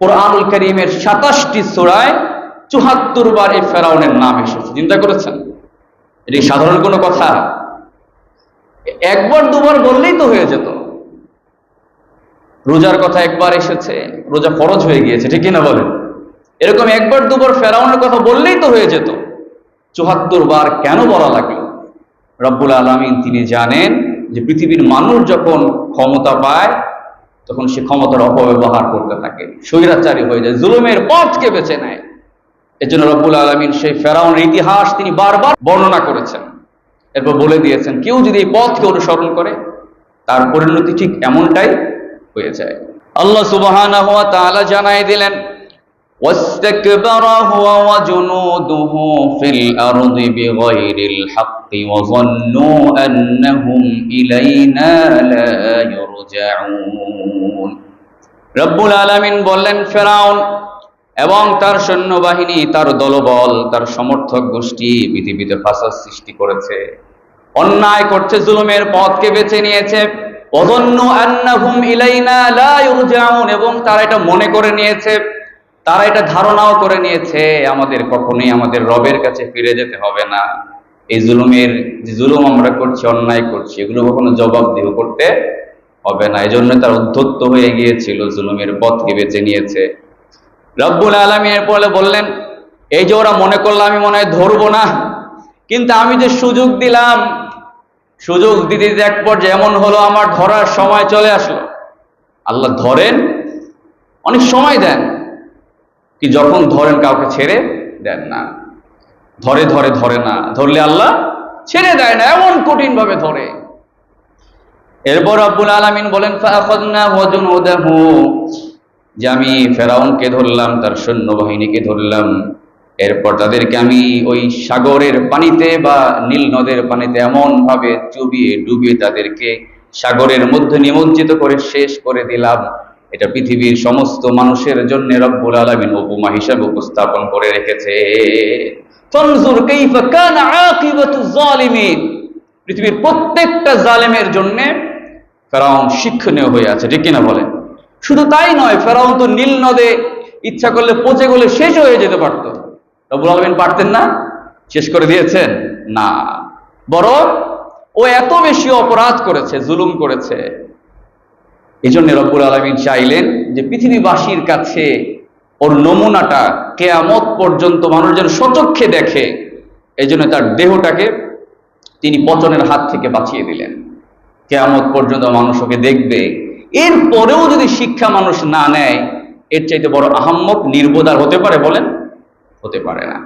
কোরআনুল করিমের সাতাশটি সোড়ায় চুহাত্তর বার এই ফেরাউনের নাম এসেছে। চিন্তা করেছেন? এটি সাধারণ কোনো কথা? একবার দুবার বললেই তো হয়ে যেত। রোজার কথা একবার এসেছে, রোজা ফরজ হয়ে গিয়েছে, ঠিক কিনা বলেন? এরকম একবার দুবার ফেরাউনের কথা বললেই তো হয়ে যেত। চুহাত্তর বার কেন বলা লাগল? রব্বুল আলমিন তিনি জানেন যে পৃথিবীর মানুষ যখন ক্ষমতা পায় তখন সে ক্ষমতার অপব্যবহার করতে থাকে। স্বৈরাচারী হয়ে যায়, জুলুমের পথকে বেছে নেয়। এজন্য রব্বুল আলমিন সেই ফেরাউনের ইতিহাস তিনি বারবার বর্ণনা করেছেন। এরপর বলে দিয়েছেন, কেউ যদি এই পথকে অনুসরণ করে, তার পরিণতি ঠিক এমনটাই হয়ে যায়। আল্লাহ সুবাহ জানাই দিলেন واستكبر هو وجنوده في الأرض بغير الحق وظنوا أنهم إلينا لا يرجعون রব্বুল আলামিন বললেন ফেরাউন এবং তার সৈন্যবাহিনী তার দলবল তার সমর্থক গোষ্ঠী পৃথিবীতে ফাসাদ সৃষ্টি করেছে অন্যায় করছে জুলুমের পথকে বেছে নিয়েছে অদন্য আন্নাহুম ইলাইনা লা ইরজাউন এবং তারা এটা মনে করে নিয়েছে তারা এটা ধারণাও করে নিয়েছে, আমাদের কখনোই আমাদের রবের কাছে ফিরে যেতে হবে না। এই জুলুমের যে জুলুম আমরা করছি, অন্যায় করছি, এগুলো কখনো জবাবদিহ করতে হবে না। এই জন্য তার উদ্ধত্ত হয়ে গিয়েছিল, জুলুমের পথকে বেছে নিয়েছে রব্বুল আলমিনের পরে বললেন, এই যে ওরা মনে করল আমি মনে হয় ধরবো না, কিন্তু আমি যে সুযোগ দিলাম, সুযোগ দিতে দিতে এক পর্যায়ে এমন হলো, আমার ধরার সময় চলে আসলো। আল্লাহ ধরেন, অনেক সময় দেন কি যখন ধরেন কাউকে ছেড়ে দেন না। ধরে ধরে ধরে না। ধরলে আল্লাহ ছেড়ে দেয় না, এমন কঠিন ভাবে ধরে। এরপর আব্বুল আলমিন বলেন যে আমি ফেরাউনকে ধরলাম, তার সৈন্যবাহিনীকে ধরলাম। এরপর তাদেরকে আমি ওই সাগরের পানিতে বা নীল নদের পানিতে এমন ভাবে চুবিয়ে ডুবিয়ে তাদেরকে সাগরের মধ্যে নিমজ্জিত করে শেষ করে দিলাম। এটা পৃথিবীর সমস্ত মানুষের জন্য রব্বুল আলামিন উপমা হিসাবে উপস্থাপন করে রেখেছে। পৃথিবীর প্রত্যেকটা জালেমের জন্য ফেরাউন শিক্ষণীয় হয়ে আছে, ঠিক কিনা বলেন? শুধু তাই নয়, ফেরাউন তো নীল নদে ইচ্ছা করলে পচে গলে শেষ হয়ে যেতে পারত। রব্বুল আলমিন পারতেন না? শেষ করে দিয়েছেন? না। বরং ও এত বেশি অপরাধ করেছে, জুলুম করেছে এই জন্য রব্বুল আলমিন চাইলেন যে পৃথিবীবাসীর কাছে ওর নমুনাটা কেয়ামত পর্যন্ত মানুষ যেন সচক্ষে দেখে এই জন্য তার দেহটাকে তিনি পচনের হাত থেকে বাঁচিয়ে দিলেন। কেয়ামত পর্যন্ত মানুষ ওকে দেখবে। এরপরেও যদি শিক্ষা মানুষ না নেয়, এর চাইতে বড় আহাম্মক, নির্বোধার হতে পারে বলেন? হতে পারে না।